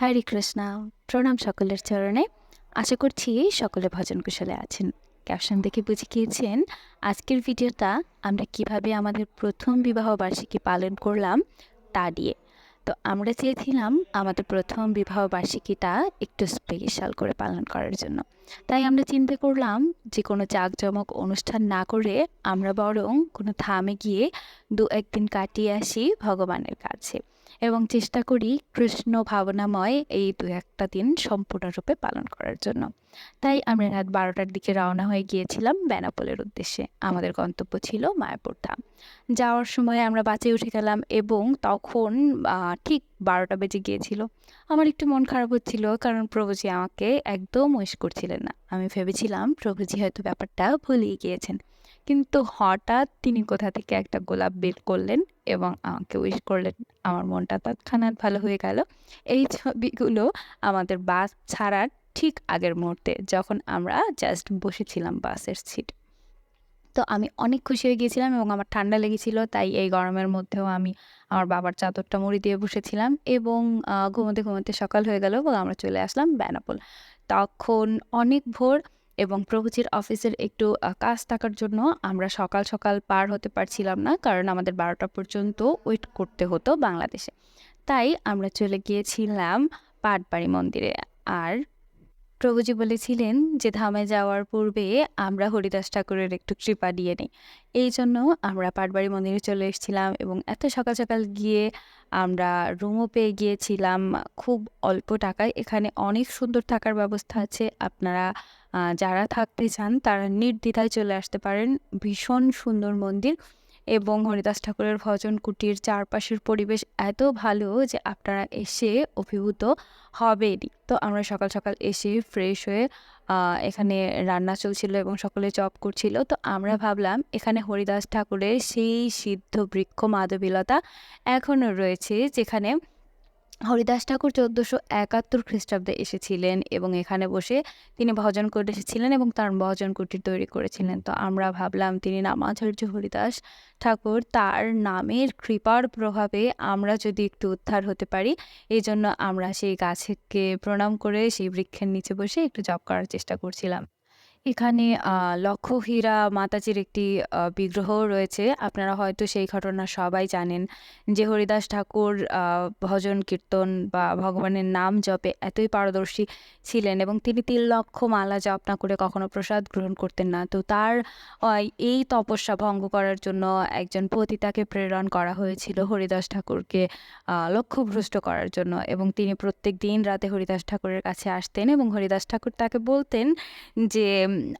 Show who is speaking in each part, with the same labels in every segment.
Speaker 1: হরে কৃষ্ণা। প্রণাম সকলের চরণে। আশা করছি সকলে ভজন কুশলে আছেন। ক্যাপশন দেখে বুঝে গিয়েছেন আজকের ভিডিওটা আমরা কীভাবে আমাদের প্রথম বিবাহ বার্ষিকী পালন করলাম তা দিয়ে। তো আমরা চেয়েছিলাম আমাদের প্রথম বিবাহ বার্ষিকীটা একটু স্পেশাল করে পালন করার জন্য। তাই আমরা চিন্তা করলাম যে কোনো জাঁকজমক অনুষ্ঠান না করে আমরা বরং কোনো থামে গিয়ে দু একদিন কাটিয়ে আসি ভগবানের কাছে। এবং চেষ্টা করি কৃষ্ণ ভাবনাময় এই দু একটা দিন সম্পূর্ণরূপে পালন করার জন্য। তাই আমরা রাত বারোটার দিকে রওনা হয়ে গিয়েছিলাম বেনাপোলের উদ্দেশ্যে। আমাদের গন্তব্য ছিল মায়াপুর ধাম। যাওয়ার সময় আমরা বাসে উঠে গেলাম এবং তখন ঠিক বারোটা বেজে গিয়েছিল। আমার একটু মন খারাপ হচ্ছিল কারণ প্রভুজি আমাকে একদম উইশ করছিলেন না। আমি ভেবেছিলাম প্রভুজি হয়তো ব্যাপারটা ভুলিয়ে গিয়েছেন। কিন্তু হঠাৎ তিনি কোথা থেকে একটা গোলাপ বের করলেন এবং আমাকে উইশ করলেন, আমার মনটা তৎক্ষণাৎ ভালো হয়ে গেল। এই ছবিগুলো আমাদের বাস ছাড়ার ঠিক আগের মুহূর্তে যখন আমরা জাস্ট বসেছিলাম বাসের সিট তো আমি অনেক খুশি হয়ে গিয়েছিলাম এবং আমার ঠান্ডা লেগেছিল, তাই এই গরমের মধ্যেও আমি আমার বাবার চাদরটা মুড়ি দিয়ে বসেছিলাম এবং ঘুমোতে ঘুমোতে সকাল হয়ে গেল এবং আমরা চলে আসলাম বেনাপোল। তখন অনেক ভোর এবং প্রভুজির অফিসের একটু কাজ থাকার জন্য আমরা সকাল সকাল পার হতে পারছিলাম না, কারণ আমাদের বারোটা পর্যন্ত ওয়েট করতে হতো বাংলাদেশে। তাই আমরা চলে গিয়েছিলাম পাটবাড়ি মন্দিরে। আর প্রভুজি বলেছিলেন যে, ধামে যাওয়ার পূর্বে আমরা হরিদাস ঠাকুরের একটু কৃপা দিয়ে নিই। এই জন্য আমরা পাটবাড়ি মন্দিরে চলে এসেছিলাম এবং এত সকাল সকাল গিয়ে আমরা রুমও পেয়ে গিয়েছিলাম। খুব অল্প টাকায়। এখানে অনেক সুন্দর থাকার ব্যবস্থা আছে। আপনারা যারা থাকতে চান, তারা নির্দ্বিধায় চলে আসতে পারেন। ভীষণ সুন্দর মন্দির। এবং হরিদাস ঠাকুরের ভজন কুটির চারপাশের পরিবেশ এত ভালো যে আপনারা এসে অভিভূত হবেনই। তো আমরা সকাল সকাল এসে ফ্রেশ হয়ে এখানে রান্না চলছিল এবং সকলে জব করছিল। তো আমরা ভাবলাম এখানে হরিদাস ঠাকুরের সেই সিদ্ধ বৃক্ষ মাধবীলতা এখনও রয়েছে যেখানে হরিদাস ঠাকুর চোদ্দোশো একাত্তর খ্রিস্টাব্দে এসেছিলেন এবং এখানে বসে তিনি ভজন করে এসেছিলেন এবং তার ভজন কুটির তৈরি করেছিলেন। তো আমরা ভাবলাম, তিনি নামাচার্য হরিদাস ঠাকুর, তার নামের কৃপার প্রভাবে আমরা যদি একটু উদ্ধার হতে পারি এই জন্য আমরা সেই গাছকে প্রণাম করে সেই বৃক্ষের নিচে বসে একটু জব করার চেষ্টা করছিলাম। এখানে লক্ষ্মীহীরা মাতাজির একটি বিগ্রহ রয়েছে। আপনারা হয়তো সেই ঘটনা সবাই জানেন যে হরিদাস ঠাকুর ভজন, কীর্তন বা ভগবানের নাম জপে এতই পারদর্শী ছিলেন এবং তিনি তিন লক্ষ মালা জপ না করে কখনো প্রসাদ গ্রহণ করতেন না। তো তার এই তপস্যা ভঙ্গ করার জন্য একজন পতিতাকে প্রেরণ করা হয়েছিল হরিদাস ঠাকুরকে লক্ষ্যভ্রষ্ট করার জন্য এবং তিনি প্রত্যেক দিন রাতে হরিদাস ঠাকুরের কাছে আসতেন এবং হরিদাস ঠাকুর তাকে বলতেন যে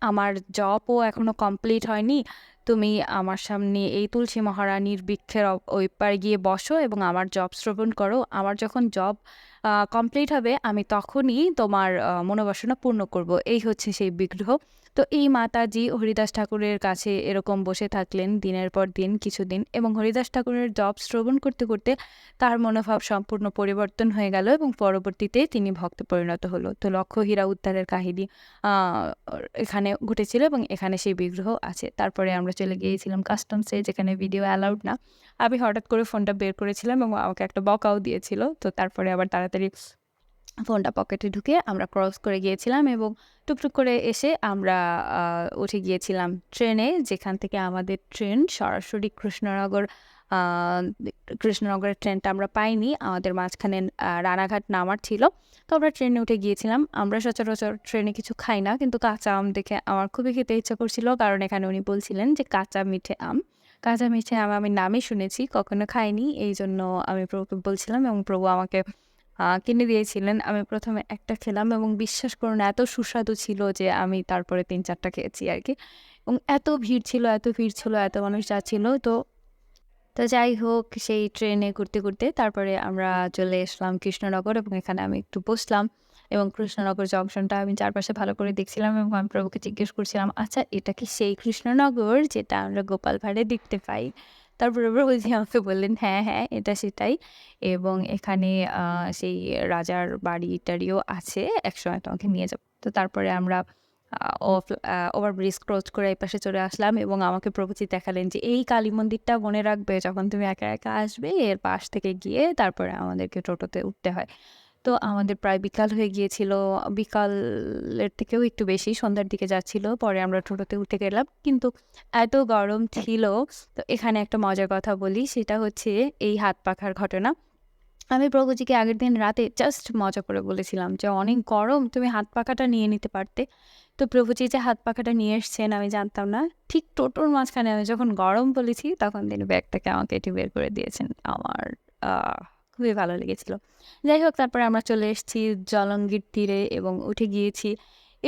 Speaker 1: আমার জবও এখনও কমপ্লিট হয়নি। তুমি আমার সামনে এই তুলসী মহারানীর বৃক্ষের ওই পার গিয়ে বসো এবং আমার জব শ্রবণ করো। আমার যখন জব কমপ্লিট হবে, আমি তখনই তোমার মনোবাসনা পূর্ণ করব। এই হচ্ছে সেই বিগ্রহ। তো এই মাতাজি হরিদাস ঠাকুরের কাছে এরকম বসে থাকলেন দিনের পর দিন, কিছুদিন এবং হরিদাস ঠাকুরের জব শ্রবণ করতে করতে তার মনোভাব সম্পূর্ণ পরিবর্তন হয়ে গেল এবং পরবর্তীতে তিনি ভক্তে পরিণত হলো। তো লক্ষ্য হীরা উদ্ধারের কাহিনী এখানে ঘটেছিল এবং এখানে সেই বিগ্রহ আছে। তারপরে আমরা চলে গিয়েছিলাম কাস্টমসে যেখানে ভিডিও অ্যালাউড না। আমি হঠাৎ করে ফোনটা বের করেছিলাম এবং আমাকে একটা বকাও দিয়েছিল। তো তারপরে আবার তাড়াতাড়ি ফোনটা পকেটে ঢুকে আমরা ক্রস করে গিয়েছিলাম এবং টুকটুক করে এসে আমরা উঠে গিয়েছিলাম ট্রেনে, যেখান থেকে আমাদের ট্রেন সরাসরি কৃষ্ণনগর কৃষ্ণনগরের ট্রেনটা আমরা পাইনি। আমাদের মাঝখানে রানাঘাট নামার ছিল। তো আমরা ট্রেনে উঠে গিয়েছিলাম। আমরা সচরাচর ট্রেনে কিছু খাই না, কিন্তু কাঁচা আম দেখে আমার খুবই খেতে ইচ্ছা করছিল। কারণ এখানে উনি বলছিলেন যে কাঁচা মিঠে আম। কাঁচা মিঠে আম আমি নামই শুনেছি, কখনো খাইনি। এই জন্য আমি প্রভুকে বলছিলাম এবং প্রভু আমাকে কিনে দিয়েছিলেন। আমি প্রথমে একটা খেলাম এবং বিশ্বাস করুন এত সুস্বাদু ছিল যে আমি তারপরে তিন চারটা খেয়েছি আর কি এবং এত ভিড় ছিল, এত ভিড় ছিল, এত মানুষ যাচ্ছিল। তো তো যাই হোক, সেই ট্রেনে ঘুরতে ঘুরতে তারপরে আমরা চলে এসলাম কৃষ্ণনগর এবং এখানে আমি একটু বসলাম এবং কৃষ্ণনগর জংশনটা আমি চারপাশে ভালো করে দেখছিলাম এবং আমি প্রভুকে জিজ্ঞেস করছিলাম আচ্ছা এটা কি সেই কৃষ্ণনগর যেটা আমরা গোপাল ভাড়ে দেখতে পাই? তারপরে প্রভুজি আমাকে বললেন হ্যাঁ হ্যাঁ এটা সেটাই। এবং এখানে সেই রাজার বাড়ি টাড়িও আছে, একসময় তোমাকে নিয়ে যাব। তো তারপরে আমরা ওভার ব্রিজ ক্রস করে এই পাশে চলে আসলাম এবং আমাকে প্রভুজি দেখালেন যে, এই কালী মন্দিরটা মনে রাখবে যখন তুমি একা একা আসবে, এর পাশ থেকে গিয়ে তারপরে আমাদেরকে টোটোতে উঠতে হয়। তো আমাদের প্রায় বিকাল হয়ে গিয়েছিল। বিকালের থেকেও একটু বেশি সন্ধ্যার দিকে যাচ্ছিল। পরে আমরা টোটোতে উঠে গেলাম। কিন্তু এত গরম ছিল, তো এখানে একটা মজার কথা বলি। সেটা হচ্ছে এই হাত পাখার ঘটনা। আমি প্রভুজিকে আগের দিন রাতে জাস্ট মজা করে বলেছিলাম যে, অনেক গরম, তুমি হাত পাখাটা নিয়ে নিতে পারতে। তো প্রভুজি যে হাত পাখাটা নিয়ে এসছেন আমি জানতাম না। ঠিক টোটোর মাঝখানে আমি যখন গরম বলেছি, তখন তিনি ব্যাগটাকে আমাকে এটি বের করে দিয়েছেন। আমার খুবই ভালো লেগেছিল। যাই হোক, তারপরে আমরা চলে এসেছি জলঙ্গির তীরে এবং উঠে গিয়েছি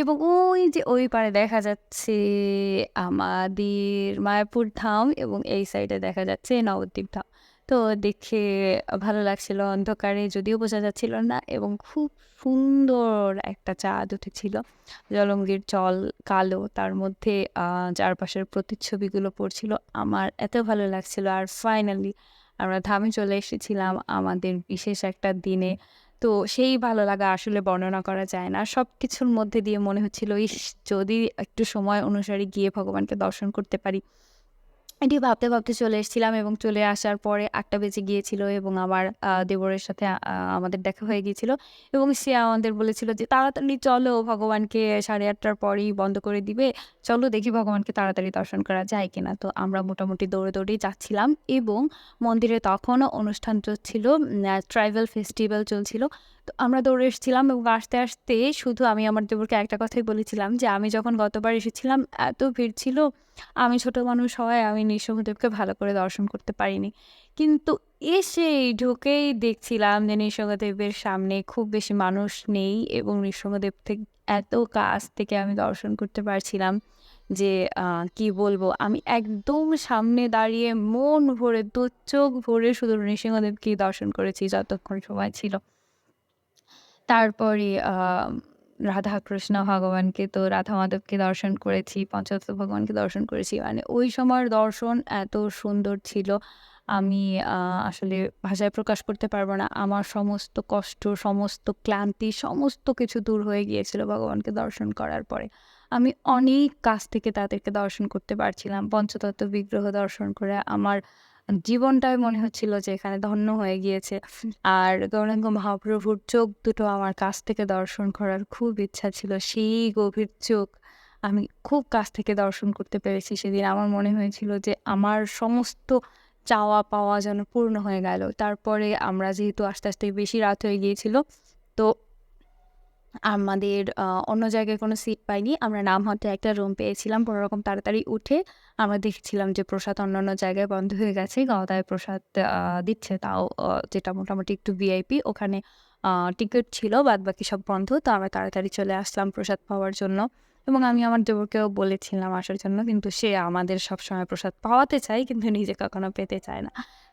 Speaker 1: এবং ওই যে ওই পারে দেখা যাচ্ছে আমাদের মায়াপুর ধাম এবং এই সাইডে দেখা যাচ্ছে নবদ্বীপ ধাম। তো দেখে ভালো লাগছিল, অন্ধকারে যদিও বোঝা যাচ্ছিল না এবং খুব সুন্দর একটা চাঁদ উঠেছিল। জলঙ্গির জল কালো, তার মধ্যে চারপাশের প্রতিচ্ছবিগুলো পড়ছিল। আমার এত ভালো লাগছিল। আর ফাইনালি আমরা ধামে চলে এসেছিলাম আমাদের বিশেষ একটা দিনে। তো সেই ভালো লাগা আসলে বর্ণনা করা যায় না। সব কিছুর মধ্যে দিয়ে মনে হচ্ছিল, ইস, যদি একটু সময় অনুসারে গিয়ে ভগবানকে দর্শন করতে পারি। এটি ভাবতে ভাবতে চলে এসেছিলাম এবং চলে আসার পরে আটটা বেজে গিয়েছিল এবং আমার দেবরের সাথে আমাদের দেখা হয়ে গিয়েছিল এবং সে আমাদের বলেছিল যে, তাড়াতাড়ি চলো, ভগবানকে সাড়ে আটটার পরেই বন্ধ করে দিবে। চলো দেখি ভগবানকে তাড়াতাড়ি দর্শন করা যায় কিনা। তো আমরা মোটামুটি দৌড়ে দৌড়েই যাচ্ছিলাম এবং মন্দিরে তখনও অনুষ্ঠান চলছিল ট্রাইবাল ফেস্টিভ্যাল চলছিল। তো আমরা দৌড়ে এসেছিলাম এবং আসতে আসতে শুধু আমি আমার দেবরকে একটা কথাই বলেছিলাম যে, আমি যখন গতবার এসেছিলাম, এত ভিড় ছিল, আমি ছোট মানুষ হওয়ায় আমি নৃসিংহদেবকে ভালো করে দর্শন করতে পারিনি। কিন্তু এসেই ঢুকেই দেখছিলাম যে, নৃসিংহদেবের সামনে খুব বেশি মানুষ নেই এবং নৃসিংহদেব থেকে এত কাছ থেকে আমি দর্শন করতে পারছিলাম। যে কি বলব? আমি একদম সামনে দাঁড়িয়ে মন ভরে দু চোখ ভরে শুধু নৃসিংহদেবকেই দর্শন করেছি যতক্ষণ সময় ছিল। তারপরে রাধা কৃষ্ণ ভগবানকে তো রাধা মাধবকে দর্শন করেছি পঞ্চতত্ত্ব ভগবানকে দর্শন করেছি। মানে ওই সময়ের দর্শন এত সুন্দর ছিল। আমি আসলে ভাষায় প্রকাশ করতে পারব না। আমার সমস্ত কষ্ট, সমস্ত ক্লান্তি, সমস্ত কিছু দূর হয়ে গিয়েছিল ভগবানকে দর্শন করার পরে। আমি অনেক কাছ থেকে তাদেরকে দর্শন করতে পারছিলাম। পঞ্চতত্ত্ব বিগ্রহ দর্শন করে আমার জীবনটাই মনে হচ্ছিল যে এখানে ধন্য হয়ে গিয়েছে। আর গৌরাঙ্গ মহাপ্রভুর চোখ দুটো আমার কাছ থেকে দর্শন করার খুব ইচ্ছা ছিল। সেই গভীর চোখ আমি খুব কাছ থেকে দর্শন করতে পেরেছি সেদিন। আমার মনে হয়েছিল যে আমার সমস্ত চাওয়া পাওয়া যেন পূর্ণ হয়ে গেল। তারপরে আমরা যেহেতু আস্তে আস্তে বেশি রাত হয়ে গিয়েছিল, তো আমাদের অন্য জায়গায় কোনো সিট পাইনি। আমরা নামহাটে একটা রুম পেয়েছিলাম। কোনো রকম তাড়াতাড়ি উঠে আমরা দেখছিলাম যে প্রসাদ অন্যান্য জায়গায় বন্ধ হয়ে গেছে। গদায় প্রসাদ দিচ্ছে তাও যেটা মোটামুটি একটু ভিআইপি ওখানে টিকিট ছিল বাদ বাকি সব বন্ধ। তো আমরা তাড়াতাড়ি চলে আসলাম প্রসাদ পাওয়ার জন্য। এবং আমি আমার দেবরকেও বলেছিলাম আসার জন্য। কিন্তু সে আমাদের সব সময় প্রসাদ পাওয়াতে চায়, কিন্তু নিজে কখনো পেতে চায় না।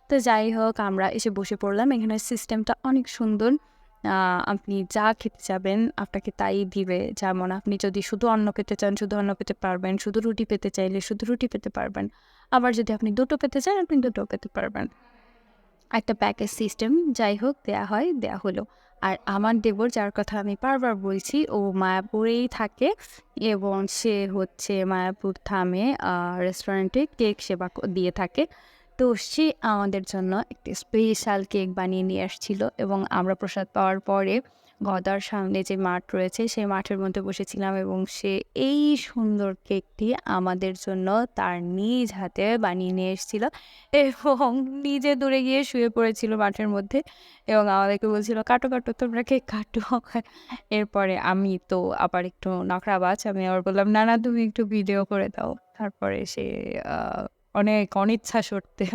Speaker 1: তো যাই হোক, আমরা এসে বসে পড়লাম। এখানে সিস্টেমটা অনেক সুন্দর। আপনি যা খেতে চাবেন আপনাকে তাই দিবে। যেমন আপনি যদি শুধু অন্ন পেতে চান, শুধু অন্ন পেতে পারবেন, শুধু রুটি পেতে চাইলে শুধু রুটি পেতে পারবেন। আবার যদি আপনি দুটো পেতে চান, আপনি দুটো পেতে পারবেন। একটা প্যাকেজ সিস্টেম যাই হোক, দেয়া হয়, দেয়া হলো। আর আমার দেবর যার কথা আমি বারবার বলছি, ও মায়াপুরেই থাকে এবং সে হচ্ছে মায়াপুর থামে রেস্টুরেন্টে কেক সেবা দিয়ে থাকে। তো সে আমাদের জন্য একটি স্পেশাল কেক বানিয়ে নিয়ে আসছিল এবং আমরা প্রসাদ পাওয়ার পরে গদার সামনে যে মাঠ রয়েছে, সেই মাঠের মধ্যে বসেছিলাম এবং সে এই সুন্দর কেকটি আমাদের জন্য তার নিজ হাতে বানিয়ে নিয়ে এসেছিল এবং নিজে দূরে গিয়ে শুয়ে পড়েছিল মাঠের মধ্যে এবং আমাদেরকে বলছিল, কাটো কাটো, তোমরা কেক কাটো। এরপরে আমি তো আবার একটু নখরাবাজ আমি আবার বললাম, না না, তুমি একটু ভিডিও করে দাও। তারপরে সে অনেক অনিচ্ছা সত্ত্বে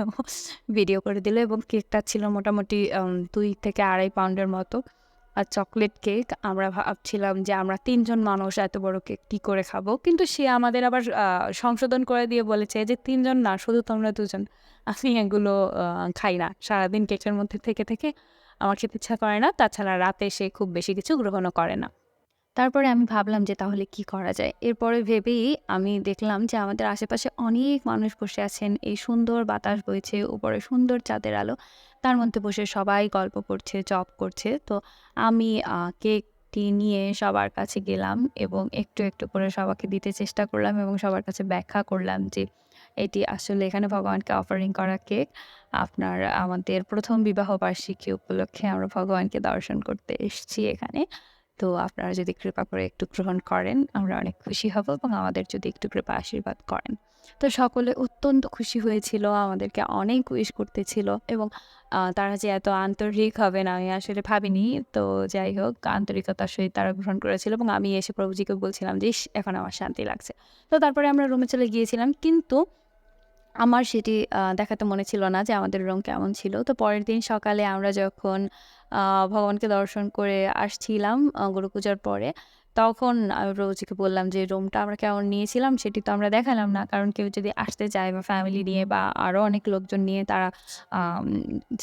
Speaker 1: ভিডিও করে দিল এবং কেকটা ছিল মোটামুটি দুই থেকে আড়াই পাউন্ডের মতো। আর চকলেট কেক আমরা ভাবছিলাম যে আমরা তিনজন মানুষ এত বড় কেক কী করে খাব? কিন্তু সে আমাদের আবার সংশোধন করে দিয়ে বলেছে যে তিনজন না, শুধু তোমরা দুজন। আমি এগুলো খাই না। সারাদিন কেকের মধ্যে থেকে থেকে আমার খেতে ইচ্ছা করে না। তাছাড়া রাতে সে খুব বেশি কিছু গ্রহণও করে না। তারপরে আমি ভাবলাম যে তাহলে কি করা যায়। এরপরে ভেবেই আমি দেখলাম যে আমাদের আশেপাশে অনেক মানুষ বসে আছেন। এই সুন্দর বাতাস বইছে, উপরে সুন্দর চাঁদের আলো। তার মধ্যে বসে সবাই গল্প করছে, জব করছে। তো আমি কেকটি নিয়ে সবার কাছে গেলাম এবং একটু একটু করে সবাইকে দিতে চেষ্টা করলাম এবং সবার কাছে ব্যাখ্যা করলাম যে এটি আসলে এখানে ভগবানকে অফারিং করা কেক। আপনার আমাদের প্রথম বিবাহ বার্ষিকী উপলক্ষে আমরা ভগবানকে দর্শন করতে এসেছি এখানে। তো আপনারা যদি কৃপা করে একটু গ্রহণ করেন, আমরা অনেক খুশি হব এবং আমাদের যদি একটু কৃপা আশীর্বাদ করেন। তো সকলে অত্যন্ত খুশি হয়েছিল, আমাদেরকে অনেক উইশ করতেছিল এবং তারা যে এত আন্তরিক হবেন আমি আসলে ভাবিনি। তো যাই হোক, আন্তরিকতার সহিত তারা গ্রহণ করেছিল এবং আমি এসে প্রভুজিকে বলছিলাম যে এখন আমার শান্তি লাগছে। তো তারপরে আমরা রুমে চলে গিয়েছিলাম, কিন্তু আমার সেটি দেখাতে মনে ছিল না যে আমাদের রুম কেমন ছিল। তো পরের দিন সকালে আমরা যখন ভগবানকে দর্শন করে আসছিলাম গুরু পূজার পরে। তখন আমি প্রভুজিকে বললাম যে, রুমটা আমরা কেমন নিয়েছিলাম সেটি তো আমরা দেখালাম না। কারণ কেউ যদি আসতে চায় বা ফ্যামিলি নিয়ে বা আরও অনেক লোকজন নিয়ে তারা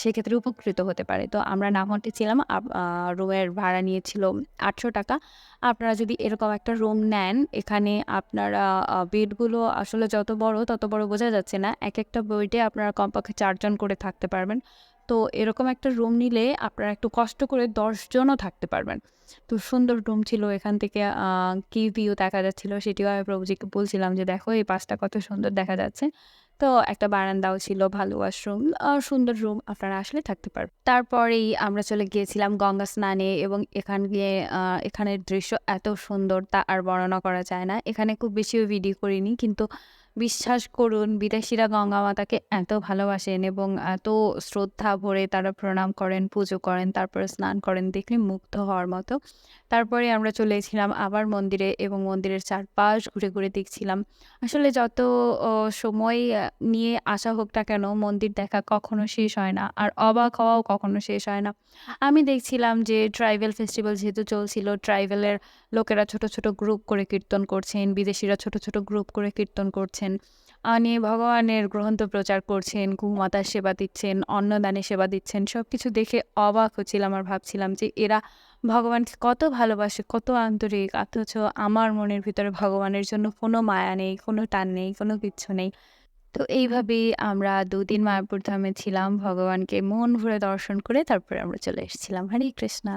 Speaker 1: সেক্ষেত্রে উপকৃত হতে পারে। তো আমরা নামহট্টি ছিলাম রুমের ভাড়া নিয়েছিল আটশো টাকা। আপনারা যদি এরকম একটা রুম নেন, এখানে আপনারা বেডগুলো আসলে যত বড় তত বড় বোঝা যাচ্ছে না। এক একটা বেডে আপনারা কমপক্ষে চারজন করে থাকতে পারবেন। তো এরকম একটা রুম নিলে আপনারা একটু কষ্ট করে দশজনও থাকতে পারবেন। তো সুন্দর রুম ছিল এখান থেকে কি ভিউ দেখা যাচ্ছিল সেটিও আমি প্রভুজিকে বলছিলাম যে, দেখো এই পাশটা কত সুন্দর দেখা যাচ্ছে। তো একটা বারান্দাও ছিল, ভালো ওয়াশরুম সুন্দর রুম, আপনারা আসলে থাকতে পারবেন। তারপরেই আমরা চলে গিয়েছিলাম গঙ্গা স্নানে এবং এখান গিয়ে এখানের দৃশ্য এত সুন্দর, তা আর বর্ণনা করা যায় না। এখানে খুব বেশিও ভিডিও করিনি, কিন্তু বিশ্বাস করুন, বিদেশিরা গঙ্গা মাতাকে এত ভালোবাসেন এবং এত শ্রদ্ধা ভরে তারা প্রণাম করেন, পুজো করেন, তারপরে স্নান করেন, দেখলে মুগ্ধ হওয়ার মতো। তারপরে আমরা চলে এসেছিলাম আবার মন্দিরে এবং মন্দিরের চারপাশ ঘুরে ঘুরে দেখছিলাম। আসলে যত সময় নিয়ে আসা হোক না কেন, মন্দির দেখা কখনো শেষ হয় না আর অবাক হওয়াও কখনো শেষ হয় না। আমি দেখছিলাম যে ট্রাইবেল ফেস্টিভ্যাল যেহেতু চলছিল, ট্রাইবেলের লোকেরা ছোট ছোট গ্রুপ করে কীর্তন করছেন, বিদেশিরা ছোট ছোট গ্রুপ করে কীর্তন করছেন নিয়ে ভগবানের গ্রন্থ প্রচার করছেন কুমাতার সেবা দিচ্ছেন, অন্নদানে সেবা দিচ্ছেন সব কিছু দেখে অবাক হচ্ছিলাম আর ভাবছিলাম যে এরা ভগবানকে কত ভালোবাসে, কত আন্তরিক, অথচ আমার মনের ভিতরে ভগবানের জন্য কোনো মায়া নেই, কোনো টান নেই, কোনো কিচ্ছু নেই। তো এইভাবেই আমরা দুদিন মায়াপুর ধামে ছিলাম। ভগবানকে মন ভরে দর্শন করে তারপরে আমরা চলে এসেছিলাম। হরে কৃষ্ণা।